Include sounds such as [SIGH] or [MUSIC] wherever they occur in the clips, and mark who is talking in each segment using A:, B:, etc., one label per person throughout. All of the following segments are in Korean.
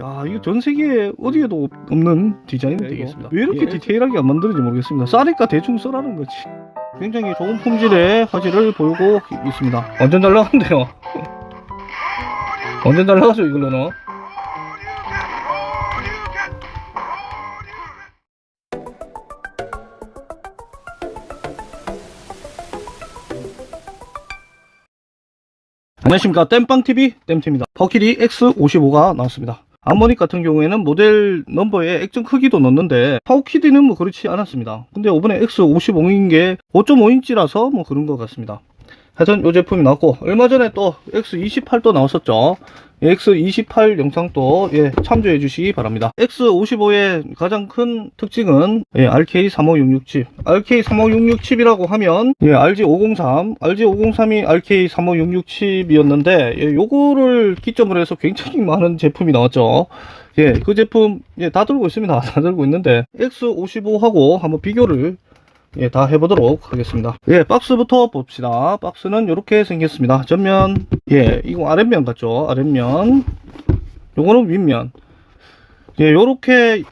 A: 야 이거 전 세계에 어디에도 없- 없는 디자인이
B: 네.
A: 되겠습니다. 왜 이렇게
B: 예.
A: 디테일하게 안 만드는지 모르겠습니다. 싸니까 대충 써라는 거지. 굉장히 좋은 품질의 화질을 보이고 있습니다. 완전 잘 나간대요. [LAUGHS] 완전 잘 나가죠 이걸로는. 안녕하십니까 땜빵TV 땜TV입니다 버키리 X55가 나왔습니다 암모닉 같은 경우에는 모델 넘버에 액정 크기도 넣는데 파워키디는 뭐 그렇지 않았습니다. 근데 이번에 X55인 게 5.5인치라서 뭐 그런 것 같습니다. 하여튼 이 제품이 나왔고 얼마 전에 또 X28도 나왔었죠 X28 영상도 예, 참조해 주시기 바랍니다. X55의 가장 큰 특징은 예, RK35667 칩. RK35667 칩이라고 하면 예, RG503, RG503이 RK356 칩이었는데 예, 요거를 기점으로 해서 굉장히 [LAUGHS] 많은 제품이 나왔죠. 예, 그 제품 예, 다 들고 있습니다. [LAUGHS] 다 들고 있는데 X55하고 한번 비교를 예, 다 해보도록 하겠습니다. 예, 박스부터 봅시다. 박스는 이렇게 생겼습니다. 전면, 예, 이거 아랫면 같죠? 아랫면. 요거는 윗면. 예, 요렇게,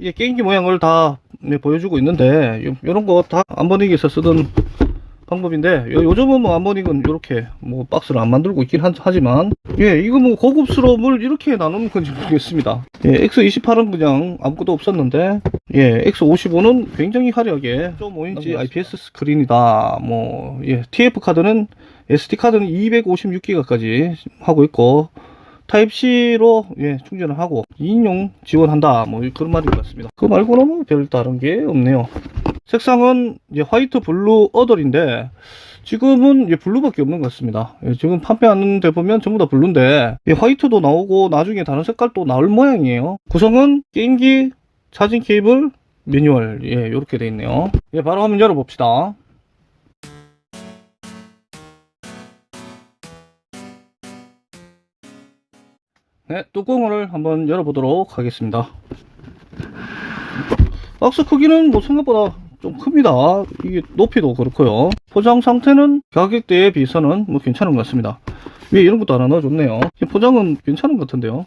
A: 예, 게임기 모양을 다 예, 보여주고 있는데, 요, 요런 거 다 안버닉에서 쓰던 방법인데, 요, 요즘은 뭐 안버닉은 요렇게, 뭐, 박스를 안 만들고 있긴 하, 하지만, 예, 이거 뭐 고급스러움을 이렇게 나누는 건지 모르겠습니다. 예, X28은 그냥 아무것도 없었는데, 예, X55는 굉장히 화려하게 5인치 IPS 스크린이다. 뭐, 예, TF 카드는 SD 카드는 256기가까지 하고 있고 타입C로 예, 충전을 하고 2인용 지원한다. 뭐 그런 말인 것 같습니다. 그 말고는 뭐 별 다른 게 없네요. 색상은 이제 화이트 블루 어덜인데 지금은 예, 블루밖에 없는 것 같습니다. 예, 지금 판매하는 데 보면 전부 다 블루인데 예, 화이트도 나오고 나중에 다른 색깔도 나올 모양이에요. 구성은 게임기 차징 케이블 매뉴얼 예 이렇게 돼 있네요 예 바로 한번 열어봅시다 네 뚜껑을 한번 열어보도록 하겠습니다 박스 크기는 뭐 생각보다 좀 큽니다 이게 높이도 그렇고요 포장 상태는 가격대에 비해서는 뭐 괜찮은 것 같습니다 위에 이런 것도 하나 넣어줬네요 이 포장은 괜찮은 것 같은데요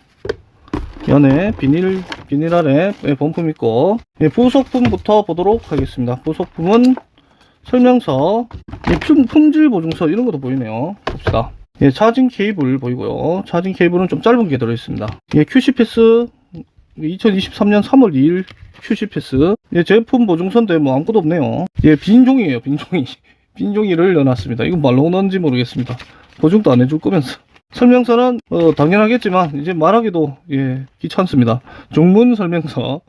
A: 이 안에 비닐 비닐 아래 예, 본품 있고 예, 부속품부터 보도록 하겠습니다. 부속품은 설명서, 예, 품, 품질 보증서 이런 것도 보이네요. 봅시다. 예, 차징 케이블 보이고요. 차징 케이블은 좀 짧은 게 들어있습니다. 예, QC 패스 2023년 3월 2일 QC 패스 예, 제품 보증서인데 뭐 아무것도 없네요. 예, 빈 종이에요. 빈 종이. [LAUGHS] 빈 종이를 넣어놨습니다. 이건 말로 넣는지 모르겠습니다. 보증도 안 해줄 거면서. 설명서는 어, 당연하겠지만 이제 말하기도 예, 귀찮습니다. 중문 설명서,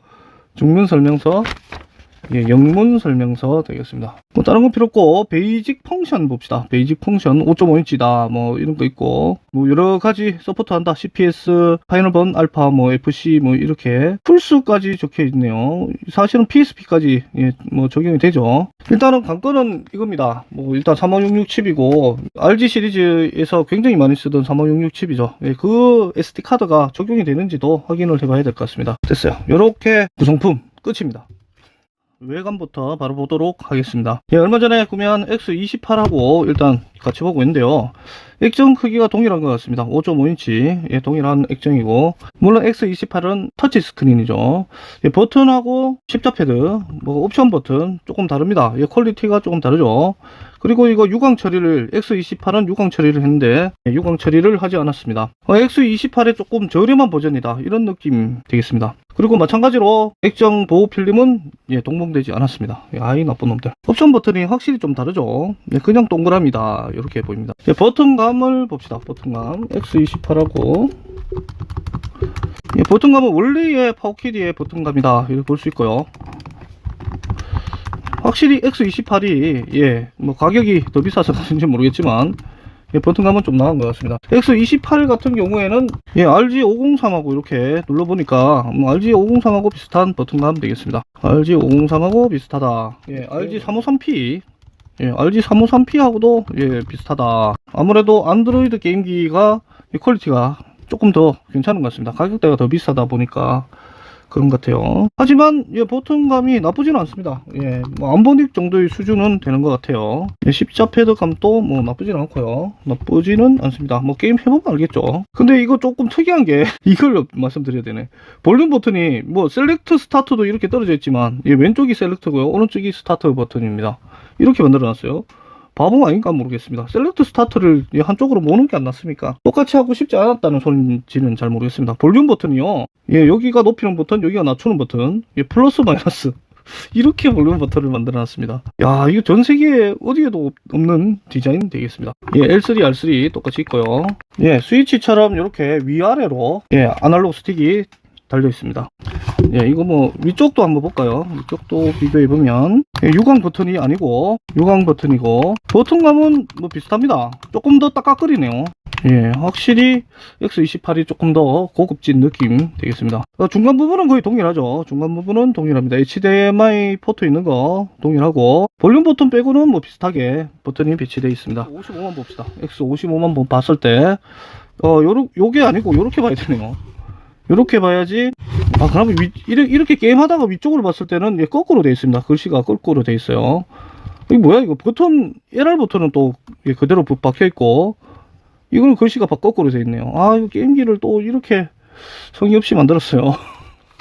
A: 중문 설명서, 예, 영문 설명서 되겠습니다. 뭐 다른 건 필요 없고 베이직 펑션 봅시다. 베이직 펑션 5.5인치다 뭐 이런 거 있고 뭐 여러 가지 서포트한다. CPS, 파이널 번 알파, 뭐 FC 뭐 이렇게 풀수까지 적혀 있네요. 사실은 PSP까지 예, 뭐 적용이 되죠. 일단은 관건은 이겁니다. 뭐 일단 3566 칩이고 RG 시리즈에서 굉장히 많이 쓰던 3566 칩이죠. 예, 그 SD 카드가 적용이 되는지도 확인을 해봐야 될 것 같습니다. 됐어요. 이렇게 구성품 끝입니다. 외관부터 바로 보도록 하겠습니다. 예, 얼마 전에 구매한 X28하고 일단 같이 보고 있는데요. 액정 크기가 동일한 것 같습니다. 5.5인치 예, 동일한 액정이고 물론 X28은 터치 스크린이죠. 예, 버튼하고 십자 패드, 뭐 옵션 버튼 조금 다릅니다. 예, 퀄리티가 조금 다르죠. 그리고 이거 유광 처리를 X28은 유광 처리를 했는데 예, 유광 처리를 하지 않았습니다. 어, X28의 조금 저렴한 버전이다 이런 느낌 되겠습니다. 그리고 마찬가지로 액정 보호 필름은 예, 동봉되지 않았습니다. 예, 아이 나쁜 놈들. 옵션 버튼이 확실히 좀 다르죠. 예, 그냥 동그라미다 이렇게 보입니다. 예, 버튼감을 봅시다. 버튼감 X28하고 예, 버튼감은 원래의 파워키디의 버튼감이다 이렇게 볼 수 있고요. 확실히 X28이 예, 뭐 가격이 더 비싸서 그런지 모르겠지만 예, 버튼감은 좀 나은 것 같습니다. X28 같은 경우에는 예, RG503하고 이렇게 눌러보니까 뭐 RG503하고 비슷한 버튼감 되겠습니다. RG503하고 비슷하다. 예, RG353P 예, RG353P하고도 예, 비슷하다. 아무래도 안드로이드 게임기가 이 퀄리티가 조금 더 괜찮은 것 같습니다. 가격대가 더 비싸다 보니까 그런 것 같아요. 하지만 예, 보통감이 나쁘지는 않습니다. 예, 뭐 안보닉 정도의 수준은 되는 것 같아요. 예, 십자 패드감도 뭐 나쁘지는 않고요. 나쁘지는 않습니다. 뭐 게임 해보면 알겠죠. 근데 이거 조금 특이한 게 [LAUGHS] 이걸 말씀드려야 되네. 볼륨 버튼이 뭐 셀렉트 스타트도 이렇게 떨어져 있지만 예, 왼쪽이 셀렉트고요. 오른쪽이 스타트 버튼입니다. 이렇게 만들어놨어요. 바보 아닌가 모르겠습니다. 셀렉트 스타트를 이 한쪽으로 모는 게 안 낫습니까? 똑같이 하고 싶지 않았다는 소리인지는 잘 모르겠습니다. 볼륨 버튼이요. 예, 여기가 높이는 버튼, 여기가 낮추는 버튼, 예, 플러스 마이너스. [LAUGHS] 이렇게 볼륨 버튼을 만들어 놨습니다. 야, 이거 전 세계에 어디에도 없- 없는 디자인 되겠습니다. 예, L3, R3 똑같이 있고요. 예, 스위치처럼 이렇게 위아래로 예, 아날로그 스틱이 달려 있습니다. 예, 이거 뭐 위쪽도 한번 볼까요? 위쪽도 비교해 보면 예, 유광 버튼이 아니고 유광 버튼이고 버튼감은 뭐 비슷합니다. 조금 더 딱딱거리네요. 예, 확실히 X28이 조금 더 고급진 느낌 되겠습니다. 어, 중간 부분은 거의 동일하죠. 중간 부분은 동일합니다. HDMI 포트 있는 거 동일하고 볼륨 버튼 빼고는 뭐 비슷하게 버튼이 배치되어 있습니다. 55만 봅시다. X55만 번 봤을 때 어, 요러, 요게 아니고 요렇게 봐야 되네요. 요렇게 봐야지. 아 그러면 위, 이렇게, 이렇게 게임하다가 위쪽으로 봤을 때는 얘 거꾸로 되어 있습니다. 글씨가 거꾸로 되어 있어요. 이게 뭐야 이거? 버튼 LR 버튼은 또 이게 그대로 부- 박혀 있고. 이건 글씨가 바- 거꾸로 되어 있네요. 아 이거 게임기를 또 이렇게 성의 없이 만들었어요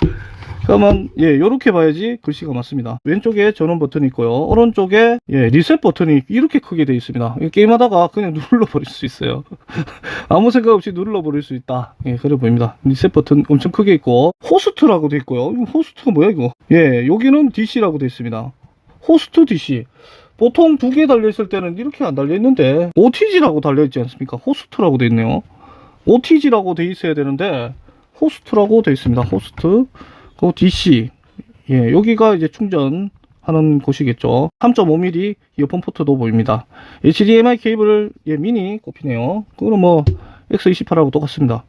A: [LAUGHS] 그러면 예 요렇게 봐야지 글씨가 맞습니다 왼쪽에 전원 버튼이 있고요 오른쪽에 예 리셋 버튼이 이렇게 크게 되어 있습니다 게임하다가 그냥 [LAUGHS] 눌러버릴 수 있어요 [LAUGHS] 아무 생각 없이 눌러버릴 수 있다. 예, 그래 보입니다. 리셋 버튼 엄청 크게 있고, 호스트라고 돼 있고요. 이거 호스트가 뭐야, 이거? 예, 여기는 DC라고 돼 있습니다. 호스트 DC. 보통 두 개 달려있을 때는 이렇게 안 달려있는데, OTG라고 달려있지 않습니까? 호스트라고 돼 있네요. OTG라고 돼 있어야 되는데, 호스트라고 돼 있습니다. 호스트. 그리고 DC. 예, 여기가 이제 충전하는 곳이겠죠. 3.5mm 이어폰 포트도 보입니다. HDMI 케이블을 예, 미니 꼽히네요. 그거는 뭐 X28하고 똑같습니다.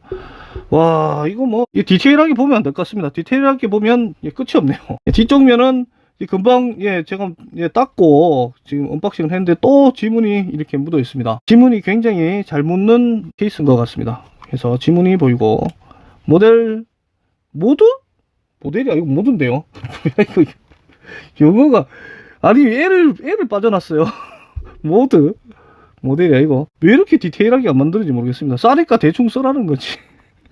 A: 와 이거 뭐이 디테일하게 보면 안 될 것 같습니다. 디테일하게 보면 예, 끝이 없네요. 예, 뒤쪽 면은 이 금방 예 제가 예, 닦고 지금 언박싱을 했는데 또 지문이 이렇게 묻어 있습니다. 지문이 굉장히 잘 묻는 케이스인 것 같습니다. 그래서 지문이 보이고 모델 모드 모델이 아니고 모드인데요. 뭐야 이거 영어가 아니 애를 애를 빠져놨어요. [LAUGHS] 모드 모델이 아니고 왜 이렇게 디테일하게 안 만드는지 모르겠습니다. 싸니까 대충 써라는 거지.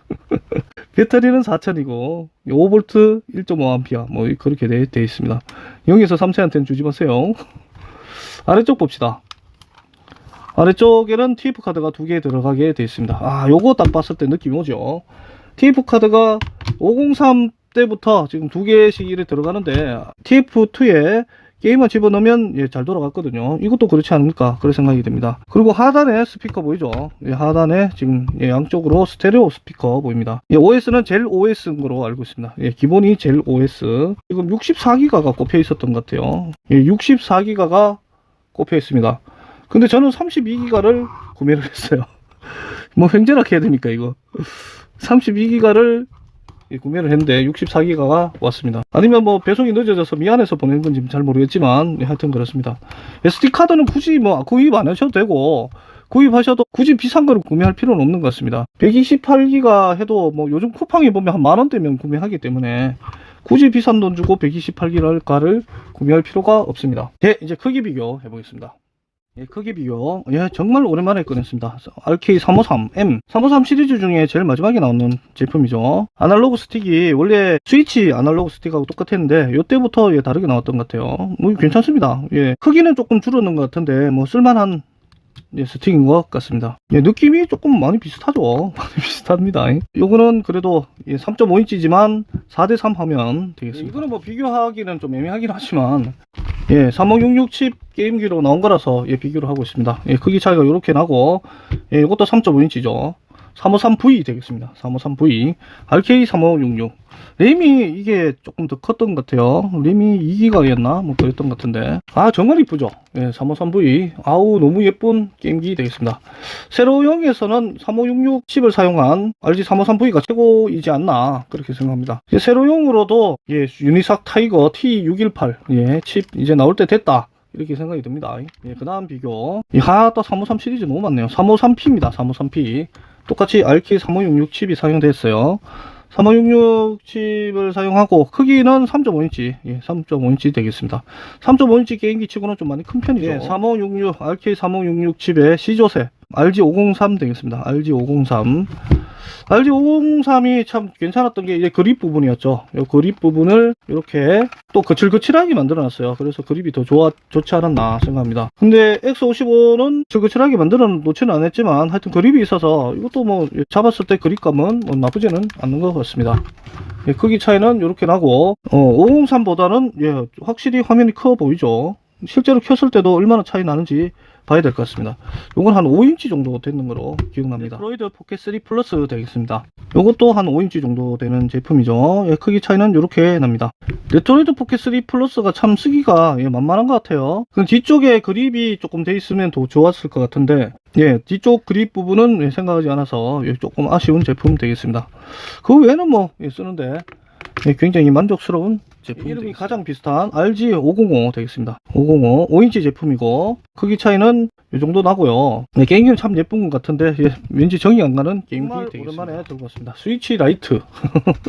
A: [LAUGHS] 배터리는 4000이고 5V 1.5A 뭐 그렇게 돼, 돼 있습니다. 여기서 3세한테는 주지 마세요. [LAUGHS] 아래쪽 봅시다. 아래쪽에는 TF 카드가 두 개 들어가게 돼 있습니다. 아, 요거 딱 봤을 때 느낌이 오죠. TF 카드가 503 때부터 지금 두 개씩 이렇게 들어가는데 TF2에 게임만 집어넣으면 예, 잘 돌아갔거든요. 이것도 그렇지 않을까 그런 생각이 듭니다. 그리고 하단에 스피커 보이죠? 예, 하단에 지금 예, 양쪽으로 스테레오 스피커 보입니다. 예, OS는 젤 OS인 거로 알고 있습니다. 예, 기본이 젤 OS. 지금 64기가가 꼽혀 있었던 것 같아요. 예, 64기가가 꼽혀 있습니다. 근데 저는 32기가를 구매를 했어요. [LAUGHS] 뭐 횡재락 해야 됩니까 이거? 32기가를 예, 구매를 했는데 64기가가 왔습니다. 아니면 뭐 배송이 늦어져서 미안해서 보낸 건지 잘 모르겠지만 예, 하여튼 그렇습니다. SD 카드는 굳이 뭐 구입 안 하셔도 되고 구입하셔도 굳이 비싼 거를 구매할 필요는 없는 것 같습니다. 128기가 해도 뭐 요즘 쿠팡에 보면 한 만 원대면 구매하기 때문에 굳이 비싼 돈 주고 128기가를 구매할 필요가 없습니다. 네, 이제 크기 비교 해보겠습니다. 예, 크기 비교. 예, 정말 오랜만에 꺼냈습니다. RK353M. 353 시리즈 중에 제일 마지막에 나오는 제품이죠. 아날로그 스틱이 원래 스위치 아날로그 스틱하고 똑같았는데, 요때부터 예, 다르게 나왔던 것 같아요. 뭐, 괜찮습니다. 예, 크기는 조금 줄었는 것 같은데, 뭐, 쓸만한 예, 스틱인 것 같습니다. 예, 느낌이 조금 많이 비슷하죠. [LAUGHS] 많이 비슷합니다. 요거는 그래도 예, 3.5인치지만 4대3 하면 되겠습니다. 이거는 뭐 비교하기는 좀 애매하긴 하지만 예, 3566칩 게임기로 나온 거라서 예, 비교를 하고 있습니다. 예, 크기 차이가 이렇게 나고 예, 이것도 3.5인치죠. 353V 되겠습니다. 353V RK3566 램이 이게 조금 더 컸던 것 같아요. 램이 2기가였나? 뭐 그랬던 것 같은데. 아, 정말 이쁘죠? 예, 353V. 아우, 너무 예쁜 게임기 되겠습니다. 세로용에서는 3566 칩을 사용한 RG 353V가 최고이지 않나. 그렇게 생각합니다. 예, 세로용으로도 예, 유니삭 타이거 T618 예, 칩 이제 나올 때 됐다. 이렇게 생각이 듭니다. 예, 그 다음 비교. 이 하다 353 시리즈 너무 많네요. 353P입니다. 353P. 똑같이 RK3566 칩이 사용됐어요. 3566 칩을 사용하고 크기는 3.5인치, 예, 3.5인치 되겠습니다. 3.5인치 게임기 치고는 좀 많이 큰 편이죠. 예, 3566, RK3566 칩의 C조세, RG503 되겠습니다. RG503. RG503이 참 괜찮았던 게 이제 그립 부분이었죠. 이 그립 부분을 이렇게 또 거칠거칠하게 만들어놨어요. 그래서 그립이 더 좋아, 좋지 않았나 생각합니다. 근데 X55는 거칠거칠하게 만들어 놓지는 않았지만 하여튼 그립이 있어서 이것도 뭐 잡았을 때 그립감은 뭐 나쁘지는 않는 것 같습니다. 예, 크기 차이는 이렇게 나고 어, 503보다는 예, 확실히 화면이 커 보이죠. 실제로 켰을 때도 얼마나 차이 나는지 봐야 될 것 같습니다. 요건 한 5인치 정도 되는 거로 기억납니다. 프로이드 포켓 3 플러스 되겠습니다. 요것도 한 5인치 정도 되는 제품이죠. 예, 크기 차이는 이렇게 납니다. 레트로이드 포켓 3 플러스가 참 쓰기가 예, 만만한 것 같아요. 그 뒤쪽에 그립이 조금 돼 있으면 더 좋았을 것 같은데 예, 뒤쪽 그립 부분은 예, 생각하지 않아서 예, 조금 아쉬운 제품 되겠습니다. 그 외에는 뭐 예, 쓰는데 예, 굉장히 만족스러운 제품 이름이 가장 비슷한 RG505 되겠습니다. 505 5인치 제품이고 크기 차이는 이 정도 나고요. 네, 게임기는 참 예쁜 것 같은데 예, 왠지 정이 안 가는 게임기 되겠습니다. 오랜만에 들고 왔습니다. 스위치 라이트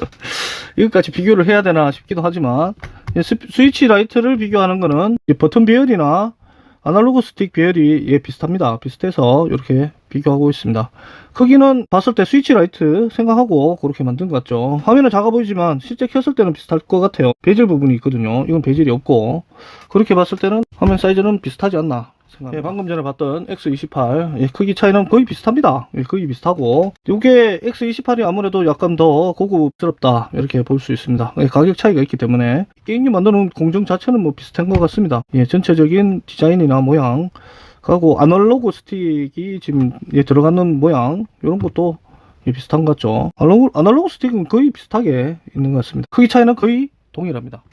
A: [LAUGHS] 이것까지 비교를 해야 되나 싶기도 하지만 예, 스, 스위치 라이트를 비교하는 거는 이 버튼 배열이나 아날로그 스틱 배열이 예, 비슷합니다. 비슷해서 이렇게 비교하고 있습니다. 크기는 봤을 때 스위치 라이트 생각하고 그렇게 만든 것 같죠. 화면은 작아 보이지만 실제 켰을 때는 비슷할 것 같아요. 베젤 부분이 있거든요. 이건 베젤이 없고 그렇게 봤을 때는 화면 사이즈는 비슷하지 않나 생각합니다. 예, 방금 전에 봤던 X28 예, 크기 차이는 거의 비슷합니다. 예, 거의 비슷하고 이게 X28이 아무래도 약간 더 고급스럽다 이렇게 볼 수 있습니다. 예, 가격 차이가 있기 때문에 게임기 만드는 공정 자체는 뭐 비슷한 것 같습니다. 예, 전체적인 디자인이나 모양 하고 아날로그 스틱이 지금 예, 들어가는 모양 이런 것도 예, 비슷한 것 같죠. 아날로그, 아날로그 스틱은 거의 비슷하게 있는 것 같습니다. 크기 차이는 거의 동일합니다.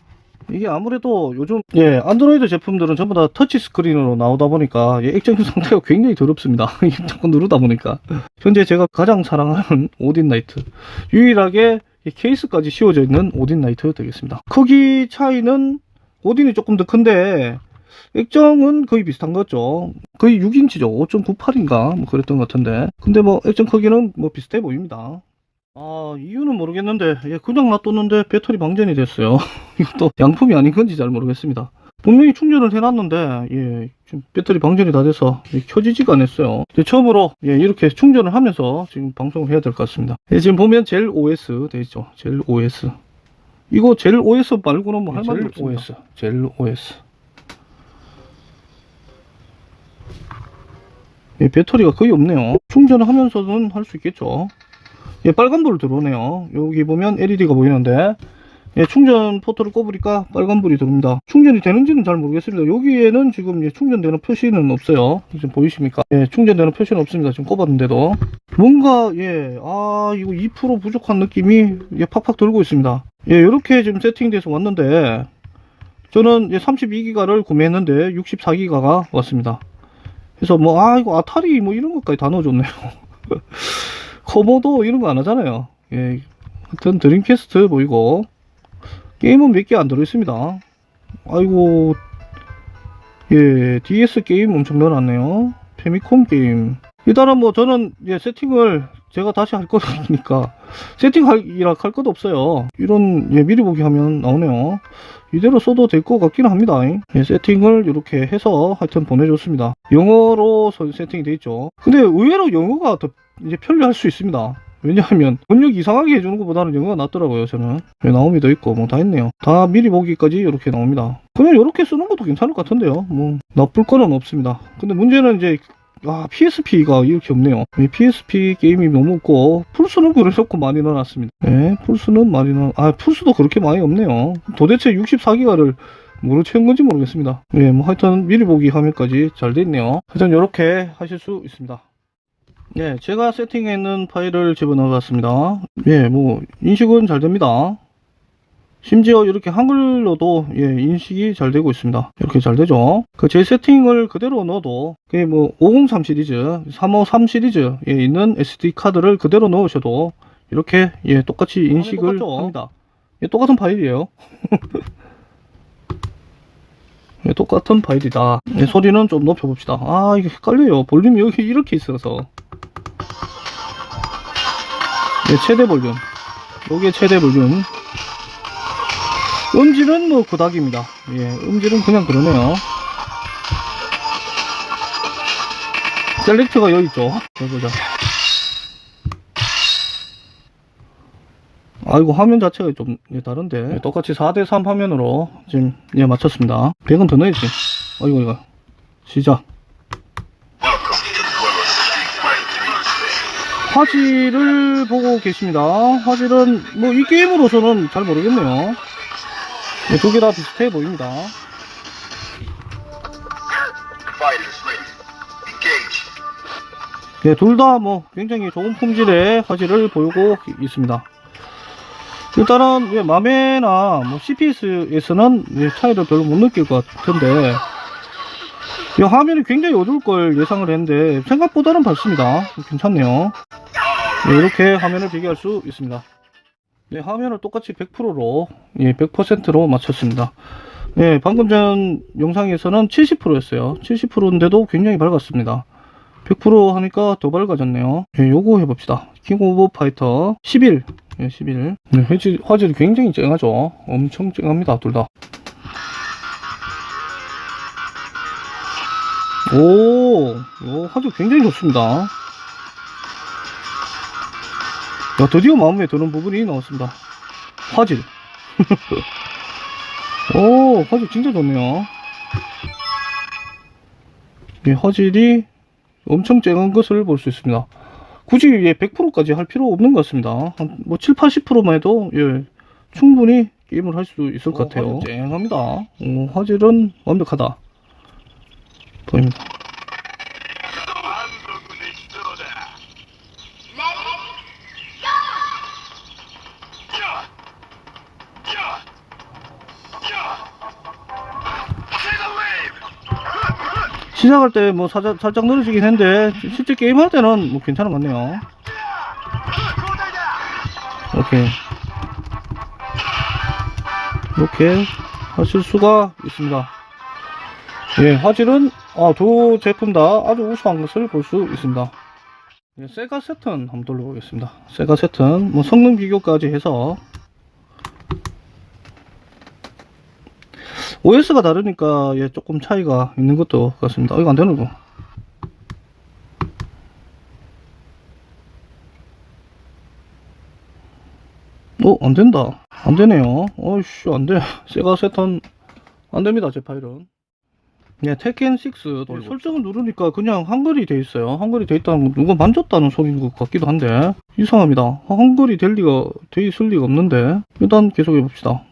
A: 이게 아무래도 요즘 예 안드로이드 제품들은 전부 다 터치 스크린으로 나오다 보니까 예, 액정 상태가 [LAUGHS] 굉장히 더럽습니다. [LAUGHS] 자꾸 누르다 보니까 현재 제가 가장 사랑하는 [LAUGHS] 오딘 나이트 유일하게 이 케이스까지 씌워져 있는 오딘 나이트 되겠습니다. 크기 차이는 오딘이 조금 더 큰데 액정은 거의 비슷한 거죠. 거의 6인치죠. 5.98인가 뭐 그랬던 것 같은데. 근데 뭐 액정 크기는 뭐 비슷해 보입니다. 아 이유는 모르겠는데 예, 그냥 놔뒀는데 배터리 방전이 됐어요. [LAUGHS] 이것도 양품이 아닌 건지 잘 모르겠습니다. 분명히 충전을 해놨는데 예, 지금 배터리 방전이 다 돼서 예, 켜지지가 않았어요. 이제 처음으로 예, 이렇게 충전을 하면서 지금 방송을 해야 될 것 같습니다. 예, 지금 보면 젤 OS 돼 있죠. 젤 OS. 이거 젤 OS 말고는 뭐 할 말이 없습니다. OS. 젤 OS. 예, 배터리가 거의 없네요. 충전을 하면서는 할 수 있겠죠. 예, 빨간불 들어오네요. 여기 보면 LED가 보이는데, 예, 충전 포트를 꼽으니까 빨간불이 들어옵니다. 충전이 되는지는 잘 모르겠습니다. 여기에는 지금 예, 충전되는 표시는 없어요. 지금 보이십니까? 예, 충전되는 표시는 없습니다. 지금 꼽았는데도. 뭔가, 예, 아, 이거 2% 부족한 느낌이 예, 팍팍 들고 있습니다. 예, 이렇게 지금 세팅돼서 왔는데, 저는 32기가를 구매했는데 64기가가 왔습니다. 그래서 뭐, 아, 이거 아타리 뭐 이런 것까지 다 넣어줬네요. [LAUGHS] 커모도 이런 거 안 하잖아요. 예. 하여튼 드림캐스트 보이고, 게임은 몇 개 안 들어있습니다. 아이고, 예, DS 게임 엄청 넣어놨네요. 페미콤 게임. 일단은 뭐 저는 예, 세팅을 제가 다시 할 거니까 세팅이라 할 것도 없어요. 이런 예, 미리 보기 하면 나오네요. 이대로 써도 될 것 같기는 합니다. 예, 세팅을 이렇게 해서 하여튼 보내줬습니다. 영어로 서- 세팅이 돼 있죠. 근데 의외로 영어가 더 이제 편리할 수 있습니다. 왜냐하면 번역 이상하게 해주는 것보다는 영어가 낫더라고요 저는 예, 나오미도 있고 뭐다 있네요 다 미리 보기까지 이렇게 나옵니다 그냥 이렇게 쓰는 것도 괜찮을 것 같은데요 뭐 나쁠 거는 없습니다 근데 문제는 이제 아 PSP가 이렇게 없네요. 이 PSP 게임이 너무 없고 플스는 그래놓고 많이 넣어놨습니다. 예 플스는 많이 넣어 아 플스도 그렇게 많이 없네요. 도대체 64기가를 뭐로 채운 건지 모르겠습니다. 예 뭐 하여튼 미리 보기 화면까지 잘 돼 있네요. 하여튼 이렇게 하실 수 있습니다. 네, 제가 세팅해 있는 파일을 집어넣어 봤습니다. 예, 뭐, 인식은 잘 됩니다. 심지어 이렇게 한글로도, 예, 인식이 잘 되고 있습니다. 이렇게 잘 되죠. 그 제 세팅을 그대로 넣어도, 그게 뭐, 503 시리즈, 353 시리즈에 있는 SD 카드를 그대로 넣으셔도, 이렇게, 예, 똑같이 인식을 합니다. 예, 똑같은 파일이에요. [LAUGHS] 예, 똑같은 파일이다. 예, 소리는 좀 높여봅시다. 아, 이게 헷갈려요. 볼륨이 여기 이렇게 있어서. 예, 최대 볼륨. 요게 최대 볼륨. 음질은 뭐 그닥입니다. 예, 음질은 그냥 그러네요. 셀렉트가 여기 있죠. 해보자. 아이고 화면 자체가 좀 예, 다른데 예, 똑같이 4대3 화면으로 지금 예 맞췄습니다 100은 더 넣어야지 아이고 이거 시작 화질을 보고 계십니다 화질은 뭐 이 게임으로서는 잘 모르겠네요 예, 두개다 비슷해 보입니다. 예, 둘다 뭐 굉장히 좋은 품질의 화질을 보이고 있습니다. 일단은 예, 맘에나 뭐 CPS에서는 예, 차이를 별로 못 느낄 것 같은데 이 화면이 굉장히 어두울 걸 예상을 했는데 생각보다는 밝습니다. 괜찮네요. 예, 이렇게 화면을 비교할 수 있습니다. 네, 화면을 똑같이 100%로 예, 100%로 맞췄습니다. 예, 방금 전 영상에서는 70%였어요. 70%인데도 굉장히 밝았습니다. 100% 하니까 더 밝아졌네요. 예, 요거 해봅시다. 킹 오브 파이터 11. 예, 11. 네, 화질, 화질이 굉장히 쨍하죠. 엄청 쨍합니다, 둘 다. 오, 요 화질 굉장히 좋습니다. 야, 드디어 마음에 드는 부분이 나왔습니다. 화질. [LAUGHS] 오, 화질 진짜 좋네요. 예, 화질이 엄청 쨍한 것을 볼 수 있습니다. 굳이 예, 100%까지 할 필요 없는 것 같습니다. 한뭐 7, 80%만 해도 예, 충분히 게임을 할 수 있을 것 같아요. 쨍합니다. 오, 화질은 완벽하다. 보입니다. 시작할 때 뭐 살짝, 느려지긴 했는데 실제 게임할 때는 뭐 괜찮은 것 같네요. 오케이. 이렇게 하실 수가 있습니다. 예, 화질은 아, 두 제품 다 아주 우수한 것을 볼 수 있습니다. 예, 세가 세튼 한번 돌려보겠습니다. 세가 세튼 뭐 성능 비교까지 해서 OS가 다르니까 예, 조금 차이가 있는 것도 같습니다. 어, 이거 안 되는 거. 어, 안 된다. 안 되네요. 어이씨, 안 돼. [LAUGHS] 세가 세턴 안 됩니다, 제 파일은. 예, 테켄 6
B: 돌고
A: 설정을 누르니까 그냥 한글이 돼 있어요. 한글이 돼 있다는 건 누가 만졌다는 소리인 것 같기도 한데 이상합니다. 한글이 될 리가 돼 있을 리가 없는데 일단 계속 해 봅시다.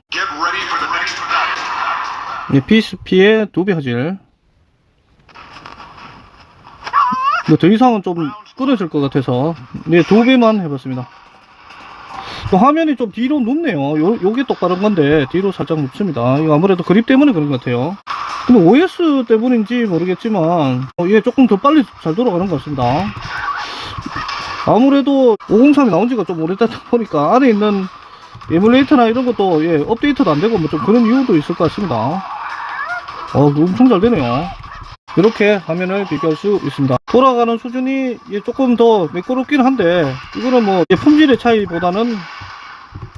A: 예, PSP의 두 배 화질. 뭐더 이상은 좀 끊어질 것 같아서 네, 두 배만 해봤습니다. 또 화면이 좀 뒤로 눕네요. 요, 요게 똑바른 건데 뒤로 살짝 눕습니다. 이거 아무래도 그립 때문에 그런 것 같아요. 근데 OS 때문인지 모르겠지만 어, 얘 조금 더 빨리 잘 돌아가는 것 같습니다. 아무래도 503이 나온 지가 좀 오래되다 보니까 안에 있는 에뮬레이터나 이런 것도 예, 업데이트도 안 되고 뭐 좀 그런 이유도 있을 것 같습니다. 어, 엄청 잘 되네요. 이렇게 화면을 비교할 수 있습니다. 돌아가는 수준이 예, 조금 더 매끄럽긴 한데 이거는 뭐 예, 품질의 차이보다는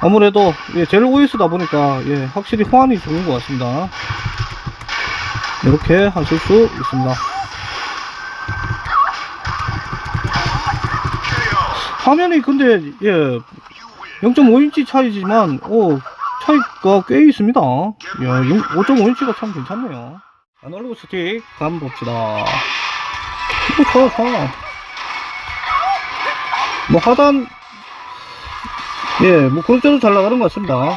A: 아무래도 예, 젤 OS다 보니까 예, 확실히 호환이 좋은 것 같습니다. 이렇게 하실 수 있습니다. 화면이 근데 예 0.5인치 차이지만 오 차이가 꽤 있습니다. 야, 5.5인치가 참 괜찮네요. 아날로그 스틱 감 봅시다. 이거 좋아, 좋아. 뭐 하단 예, 뭐 그럭저럭 잘 나가는 것 같습니다.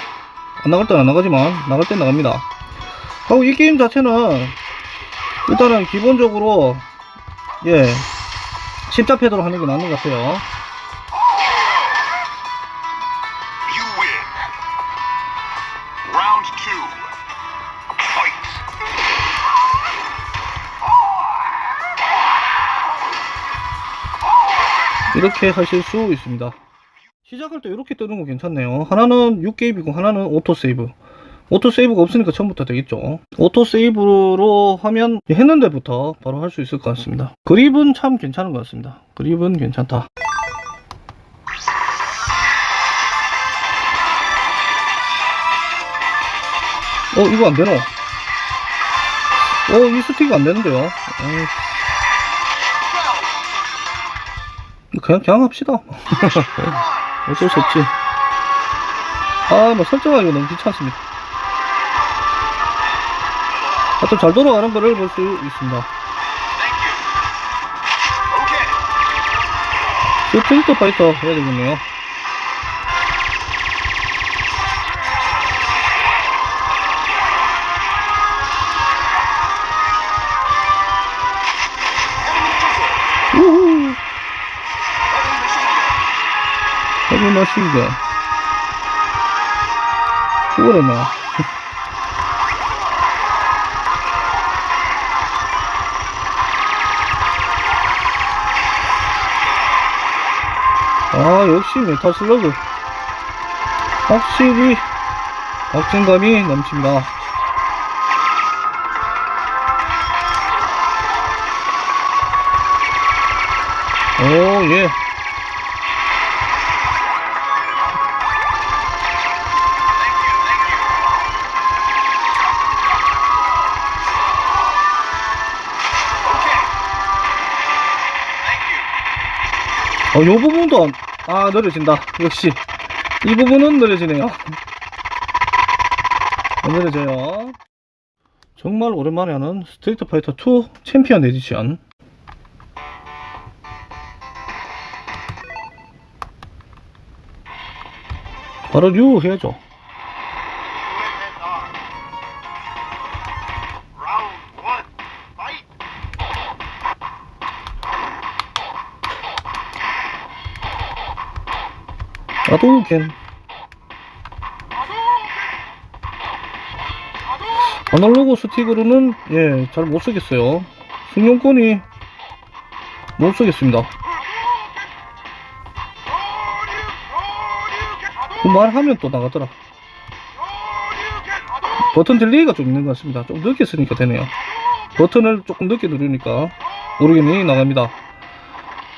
A: 안 나갈 땐 안 나가지만 나갈 땐 나갑니다. 하고 이 게임 자체는 일단은 기본적으로 예 십자 패드로 하는 게 맞는 것 같아요. 이렇게 하실 수 있습니다. 시작할 때 이렇게 뜨는 거 괜찮네요. 하나는 6개입이고 하나는 오토세이브. 오토세이브가 없으니까 처음부터 되겠죠. 오토세이브로 하면 했는데부터 바로 할 수 있을 것 같습니다. 그립은 참 괜찮은 것 같습니다. 그립은 괜찮다. 어 이거 안되나 어 이 스틱이 안되는데요? 어, 그냥, 그냥 합시다. [LAUGHS] 어쩔 수 없지. 아, 뭐 설정하기가 너무 귀찮습니다. 하여튼 잘 돌아가는 거를 볼 수 있습니다. 스트리트 파이터 해야 되겠네요. 헤비 머신건. 죽어랬네. 아, 역시 메탈 슬러그. 확실히 박진감이 넘칩니다. 오, 예. 요 부분도, 아, 느려진다. 역시. 이 부분은 느려지네요. 안 느려져요. 정말 오랜만에 하는 스트리트 파이터 2 챔피언 에디션. 바로 류 해야죠. 아도겐. 아날로그 스틱으로는 예 잘 못 쓰겠어요. 승용권이 못 쓰겠습니다. 그 말하면 또 나가더라. 버튼 딜레이가 좀 있는 것 같습니다. 좀 늦게 쓰니까 되네요. 버튼을 조금 늦게 누르니까 오르겐이 나갑니다.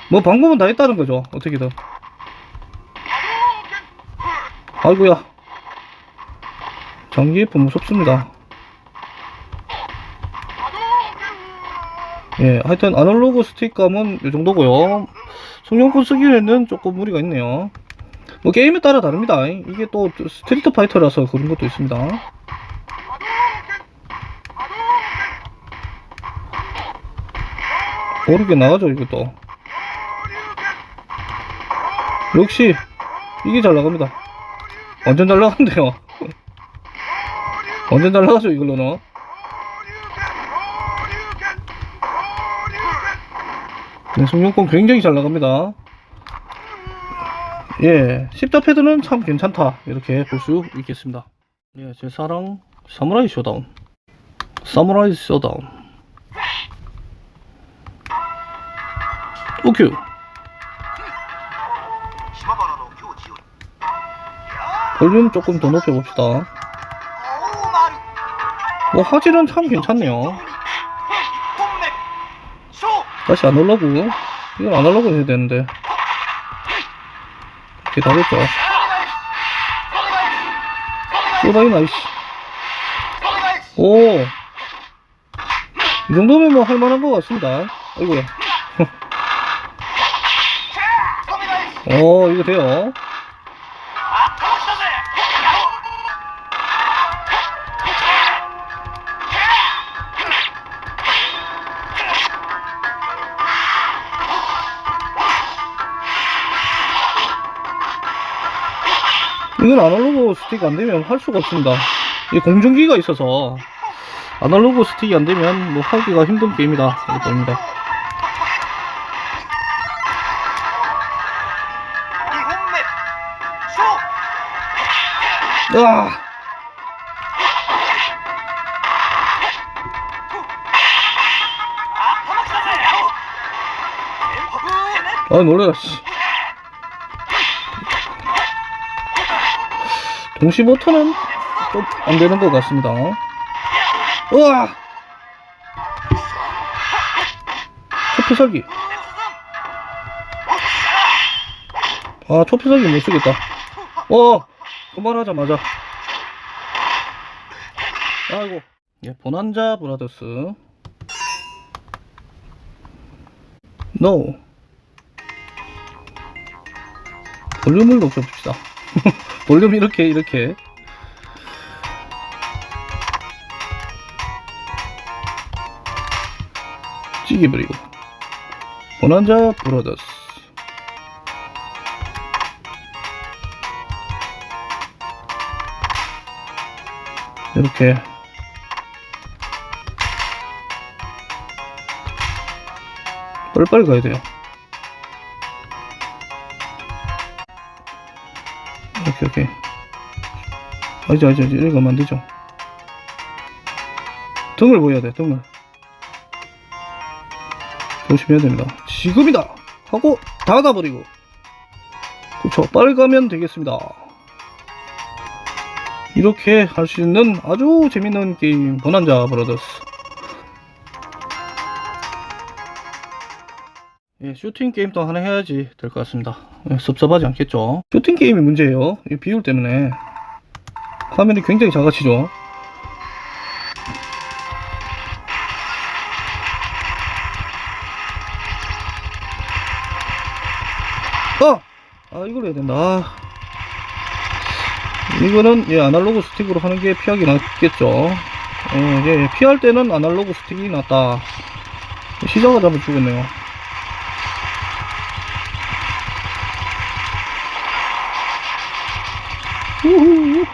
A: 뭐 방법은 다 있다는 거죠. 어떻게든. 아이고야. 전기예품 무섭습니다. 예, 하여튼 아날로그 스틱감은 이 정도고요. 성용권 쓰기에는 조금 무리가 있네요. 뭐 게임에 따라 다릅니다. 이게 또 스트리트 파이터라서 그런 것도 있습니다. 모르게 나가죠 이것도. 역시 이게 잘 나갑니다. 완전 잘 나간대요. 완전 잘 나가죠 이걸로는. 네, 성용권 굉장히 잘 나갑니다. 예, 십자 패드는 참 괜찮다. 이렇게 볼 수 있겠습니다. 예, 제 사랑 사무라이 쇼다운. 사무라이 쇼다운. 오큐. 볼륨 조금 더 높여봅시다. 뭐 화질은 참 괜찮네요. 다시 안 올라고 이건 안 올라고 해야 되는데. 이렇게 다르죠. 또다이나 이씨 오이 정도면 뭐 할만한 것 같습니다. 아이고야. [LAUGHS] 어 이거 돼요. 이건 아날로그 스틱 안되면 할 수가 없습니다. 이 공중기가 있어서 아날로그 스틱이 안되면 뭐 하기가 힘든 게임이다. 이렇게 봅니다. 으아! 아, 아 놀래라 씨. 동시 버튼은 좀 안 되는 것 같습니다. 우와! 초피살기. 아, 초피살기 못 쓰겠다. 어! 그만하자마자. 아이고. 예, 보난자 브라더스. NO. 볼륨을 높여봅시다. [LAUGHS] 볼륨 이렇게, 이렇게. 찌개 버리고. 보난자 브라더스. 이렇게 빨리빨리 가야 돼요. 오케이, 오케이. 아니죠, 아니죠, 아니죠. 이거 안 되죠. 등을 보여야 돼, 등을. 조심해야 됩니다. 지금이다! 하고, 닫아버리고. 그쵸, 빨리 가면 되겠습니다. 이렇게 할 수 있는 아주 재밌는 게임, bonanza 브라더스. 슈팅 게임도 하나 해야지 될 것 같습니다. 예, 섭섭하지 않겠죠? 슈팅 게임이 문제예요. 이 비율 때문에 화면이 굉장히 작아지죠. 아! 아, 이걸 해야 된다. 아. 이거는 예, 아날로그 스틱으로 하는 게 피하기 낫겠죠. 예, 예, 피할 때는 아날로그 스틱이 낫다. 시작하자면 죽었네요. 우후.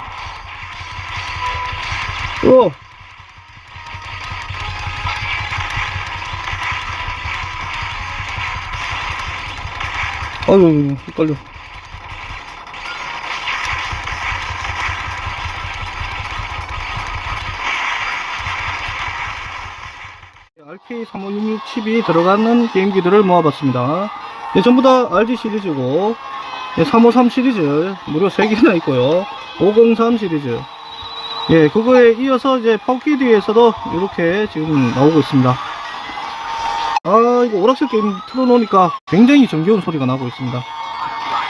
A: 어. 아유, 헷갈려. RK3566 칩이 들어가는 게임기들을 모아봤습니다. 예, 전부 다 RG 시리즈고, 예, 353 시리즈 무려 3개나 있고요. 503 시리즈. 예, 그거에 이어서 이제 파워키드에서도 이렇게 지금 나오고 있습니다. 아, 이거 오락실 게임 틀어놓으니까 굉장히 정겨운 소리가 나고 있습니다.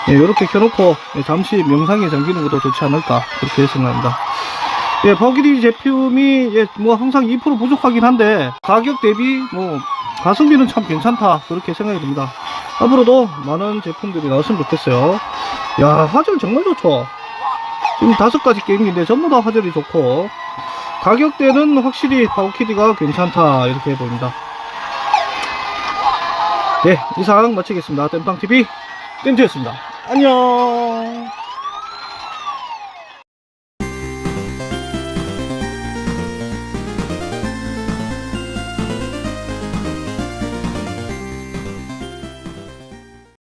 A: 예, 이렇게 켜놓고 예, 잠시 명상에 잠기는 것도 좋지 않을까 그렇게 생각합니다. 예, 파워키드 제품이 예, 뭐 항상 2% 부족하긴 한데 가격 대비 뭐 가성비는 참 괜찮다 그렇게 생각이 듭니다. 앞으로도 많은 제품들이 나왔으면 좋겠어요. 야, 화질 정말 좋죠. 지금 다섯 가지 게임인데 전부 다 화질이 좋고 가격대는 확실히 파워키드가 괜찮다 이렇게 보입니다. 네, 이상 마치겠습니다. 땜빵TV 땜트였습니다. 안녕!